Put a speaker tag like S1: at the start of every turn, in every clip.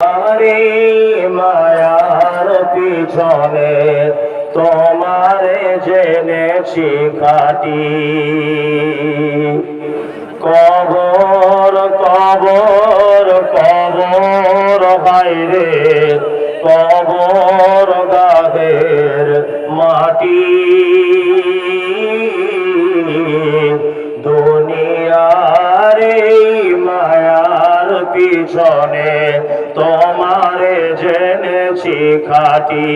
S1: আরে মায়ার পিছনে তোমারে জেনেছি কাটি কব পিছনে তোমারে জেনেছি খাটি।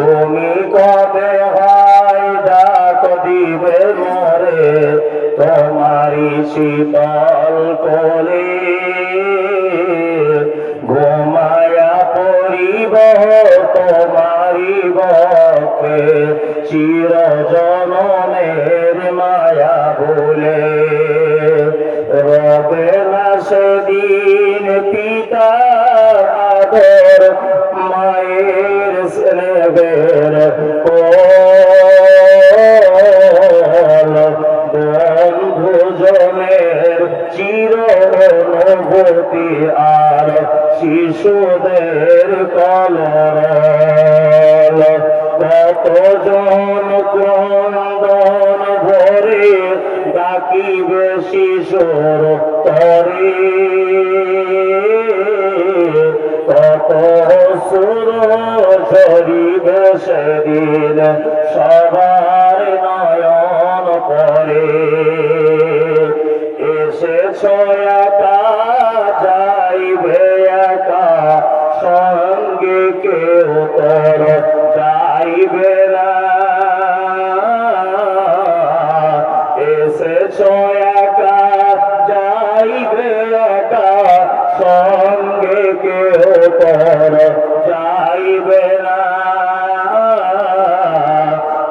S1: তুমি কবে হয় ডাক দিবে মরে তোমারি শীতল কোলে। ঘুমায়া পড়িব তোমারি বকে চির জনমের মায়া ভুলে আদর মায়ের স্নেহের বন্ধুজনের চির অনুভূতি আর শিশুদের কলরল কতজন ক্রন্দন ভরে ডাকিবে শিশুর তরে? সুর ঝরিবে সেদিন সবার নয়ন পরে। এসে ছয়াটা যাইবে একা, সঙ্গে কেউ তোর, যাইবে এসে ছয়াটা যাইবে একা, সঙ্গে কেউ যাইবে না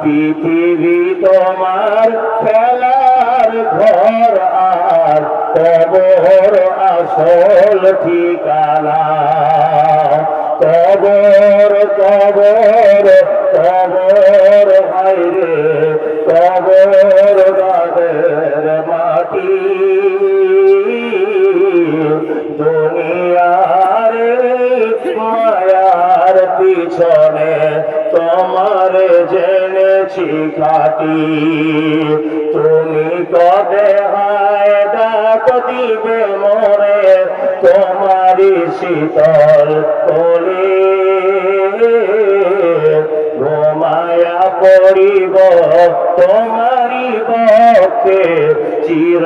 S1: পৃথিবী তোমার খেলার ঘর আর কবর আসল ঠিকানা। কবর কবর কবর হাইরে পিছনে তোমার জেনেছি খাটি তুমি কবে হায় ডাক দিবে মরে তোমারি শীতল কোলে। ঘুমায়া পড়িব তোমারি বক্ষে চির